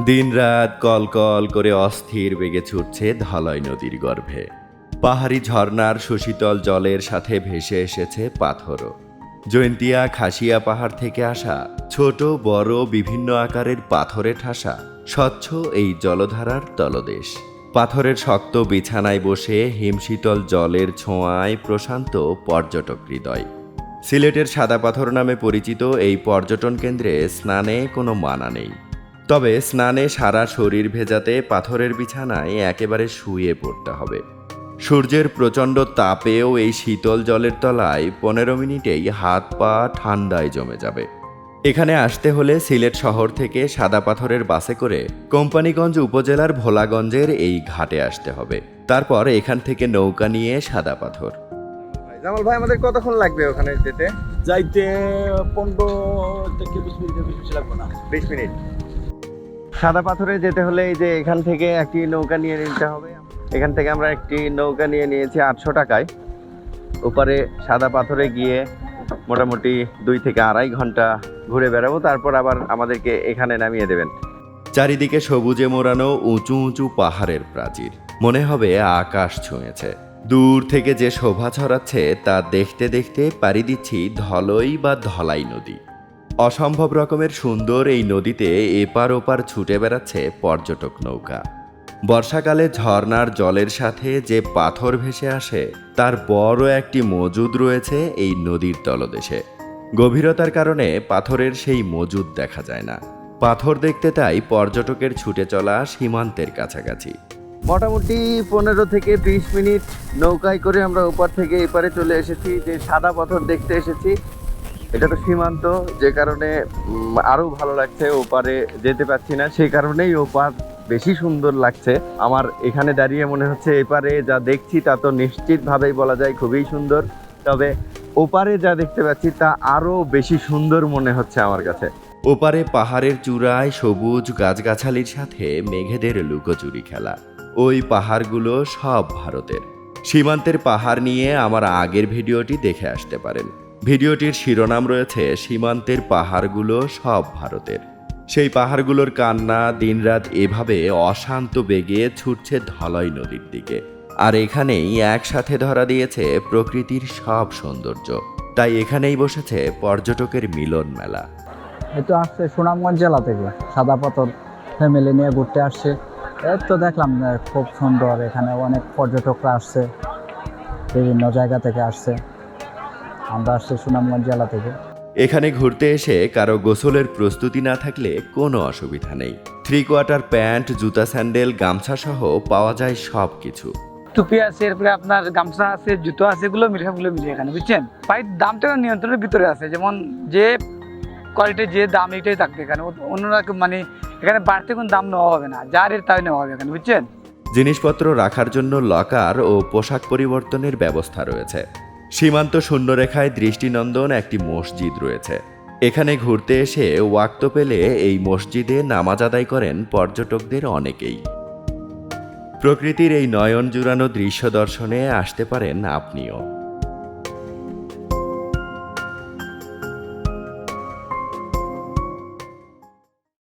দিনরাত call call করে অস্থির বেগে ছুটছে ধলয় নদীর গর্ভে। পাহাড়ি ঝর্নার সুশীতল জলের সাথে ভেসে এসেছে পাথরও। জয়ন্তিয়া খাসিয়া পাহাড় থেকে আসা ছোট, বড়, বিভিন্ন আকারের পাথরে ঠাসা, স্বচ্ছ এই জলধারার তলদেশ। পাথরের শক্ত বিছানায় বসে হিমশীতল জলের ছোঁয়ায় প্রশান্ত পর্যটক হৃদয়। সিলেটের সাদা পাথর নামে পরিচিত এই পর্যটন কেন্দ্রে স্নানে কোনো মানা নেই। তবে স্নানে সারা শরীর ভেজাতে পাথরের বিছানায় একেবারে শুয়ে পড়তে হবে। সূর্যের প্রচণ্ড তাপেও এই শীতল জলের তলায় পনেরো মিনিটেই হাত পা ঠান্ডায় জমে যাবে। এখানে আসতে হলে সিলেট শহর থেকে সাদা পাথরের বাসে করে কোম্পানিগঞ্জ উপজেলার ভোলাগঞ্জের এই ঘাটে আসতে হবে। তারপর এখান থেকে নৌকা নিয়ে সাদা পাথর। জামাল ভাই আমাদের কতক্ষণ লাগবে ওখানে যেতে? যাইতে পনেরো থেকে বিশ মিনিট লাগবে না। বিশ মিনিট। সাদা পাথরে যেতে হলে এই যে এখান থেকে একটি নৌকা নিয়ে নিতে হবে। এখান থেকে আমরা একটি নৌকা নিয়ে নিয়েছি আটশো টাকায়। ওপারে সাদা পাথরে গিয়ে মোটামুটি দুই থেকে আড়াই ঘণ্টা ঘুরে বেড়াবো, তারপর আবার আমাদেরকে এখানে নামিয়ে দেবেন। চারিদিকে সবুজে মোড়ানো উঁচু উঁচু পাহাড়ের প্রাচীর। মনে হবে আকাশ ছুঁয়েছে। দূর থেকে যে শোভা ছড়াচ্ছে তা দেখতে দেখতে পাড়ি দিচ্ছি ধলই বা ধলাই নদী। অসম্ভব রকমের সুন্দর এই নদীতে এপার ওপার ছুটে বেড়াচ্ছে পর্যটক নৌকা। বর্ষাকালে ঝর্ণার জলের সাথে যে পাথর ভেসে আসে, তার বড় একটি মজুদ রয়েছে এই নদীর তলদেশে। গভীরতার কারণে পাথরের সেই মজুদ দেখা যায় না। পাথর দেখতে তাই পর্যটকের ছুটে চলা সীমান্তের কাছাকাছি। মোটামুটি পনেরো থেকে বিশ মিনিট নৌকায় করে আমরা ওপার থেকে এপারে চলে এসেছি, যে সাদা পাথর দেখতে এসেছি। এটা তো সীমান্ত, যে কারণে আরও ভালো লাগছে ওপারে যেতে পারছি না। সেই কারণেই ওপার বেশি সুন্দর লাগছে। আমার এখানে দাঁড়িয়ে মনে হচ্ছে এপারে যা দেখছি তা তো নিশ্চিতভাবেই বলা যায় খুবই সুন্দর। তবে ওপারে যা দেখতে পাচ্ছি তা আরও বেশি সুন্দর মনে হচ্ছে আমার কাছে। ওপারে পাহাড়ের চূড়ায় সবুজ গাছগাছালির সাথে মেঘেদের লুকোচুরি খেলা। ওই পাহাড়গুলো সব ভারতের। সীমান্তের পাহাড় নিয়ে আমার আগের ভিডিওটি দেখে আসতে পারেন। ভিডিওটির শিরোনাম রয়েছে সীমান্তের পাহাড়গুলো সব ভারতের। সেই পাহাড়গুলোর কান্না দিনরাত এভাবে অশান্ত বেগে ছুটছে ধলই নদীর দিকে। আর এখানেই একসাথে ধরা দিয়েছে প্রকৃতির সব সৌন্দর্য। তাই এখানেই বসেছে পর্যটকের মিলন মেলা। এই তো আসছে সুনামগঞ্জ জেলা থেকে। সাদা পাথর ফ্যামিলি নিয়ে ঘুরতে আসছে। তো দেখলাম খুব সুন্দর এখানে অনেক পর্যটকরা আসছে, বিভিন্ন জায়গা থেকে আসছে। আমরা আসছি সুনামগঞ্জ জেলা থেকে। এখানে ঘুরতে এসে কারও গোসলের প্রস্তুতি না থাকলে কোনো অসুবিধা নেই। থ্রি কোয়ার্টার প্যান্ট জুতা স্যান্ডেল গামছা সহ পাওয়া যায় সব কিছু টুপি আছে এরপরে আপনার গামছা আছে জুতো আছে এগুলো মিলে সবগুলো মিলে এখানে বুঝছেন? পায়ের দামটা নিয়ন্ত্রণের ভিতরে আছে যেমন যে কোয়ালিটির যে দাম এটাই থাকবে এখানে। অন্যরা মানে এখানে বাড়তি কোনো দাম নেওয়া হবে না যার এর তাই নেওয়া হবে এখানে বুঝছেন? জিনিসপত্র রাখার জন্য লকার ও পোশাক পরিবর্তনের ব্যবস্থা রয়েছে। সীমান্ত শূন্যরেখায় দৃষ্টিনন্দন একটি মসজিদ রয়েছে। এখানে ঘুরতে এসে ওয়াক্ত পেলে এই মসজিদে নামাজ আদায় করেন পর্যটকদের অনেকেই। প্রকৃতির এই নয়ন জুড়ানো দৃশ্য দর্শনে আসতে পারেন আপনিও।